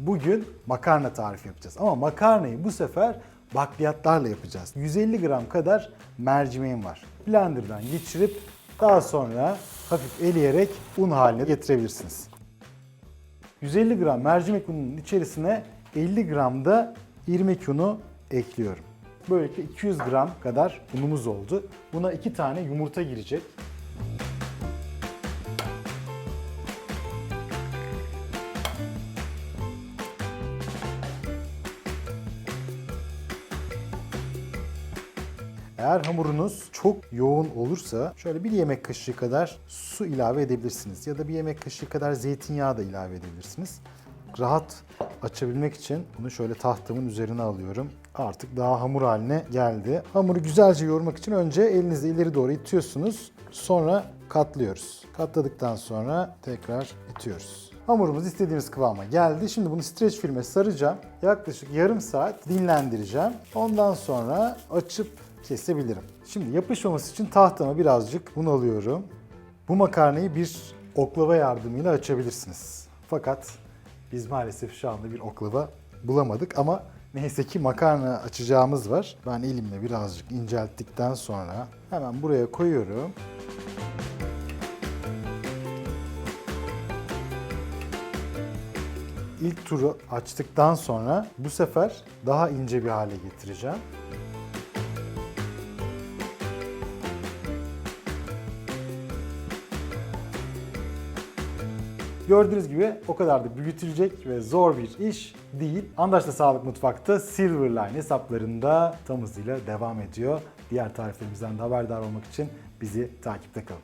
Bugün makarna tarifi yapacağız. Ama makarnayı bu sefer bakliyatlarla yapacağız. 150 gram kadar mercimeğim var. Blender'dan geçirip daha sonra hafif eleyerek un haline getirebilirsiniz. 150 gram mercimek ununun içerisine 50 gram da irmik unu ekliyorum. Böylelikle 200 gram kadar unumuz oldu. Buna 2 tane yumurta girecek. Eğer hamurunuz çok yoğun olursa şöyle bir yemek kaşığı kadar su ilave edebilirsiniz. Ya da bir yemek kaşığı kadar zeytinyağı da ilave edebilirsiniz. Rahat açabilmek için bunu şöyle tahtamın üzerine alıyorum. Artık daha hamur haline geldi. Hamuru güzelce yoğurmak için önce elinizle ileri doğru itiyorsunuz. Sonra katlıyoruz. Katladıktan sonra tekrar itiyoruz. Hamurumuz istediğimiz kıvama geldi. Şimdi bunu streç filme saracağım. Yaklaşık yarım saat dinlendireceğim. Ondan sonra açıp kesebilirim. Şimdi yapışmaması için tahtama birazcık un alıyorum. Bu makarnayı bir oklava yardımıyla açabilirsiniz. Fakat biz maalesef şu anda bir oklava bulamadık ama neyse ki makarna açacağımız var. Ben elimle birazcık incelttikten sonra hemen buraya koyuyorum. İlk turu açtıktan sonra bu sefer daha ince bir hale getireceğim. Gördüğünüz gibi o kadar da büyütülecek ve zor bir iş değil. Andaş'ta Sağlık Mutfak'ta Silverline hesaplarında tam hızıyla devam ediyor. Diğer tariflerimizden de haberdar olmak için bizi takipte kalın.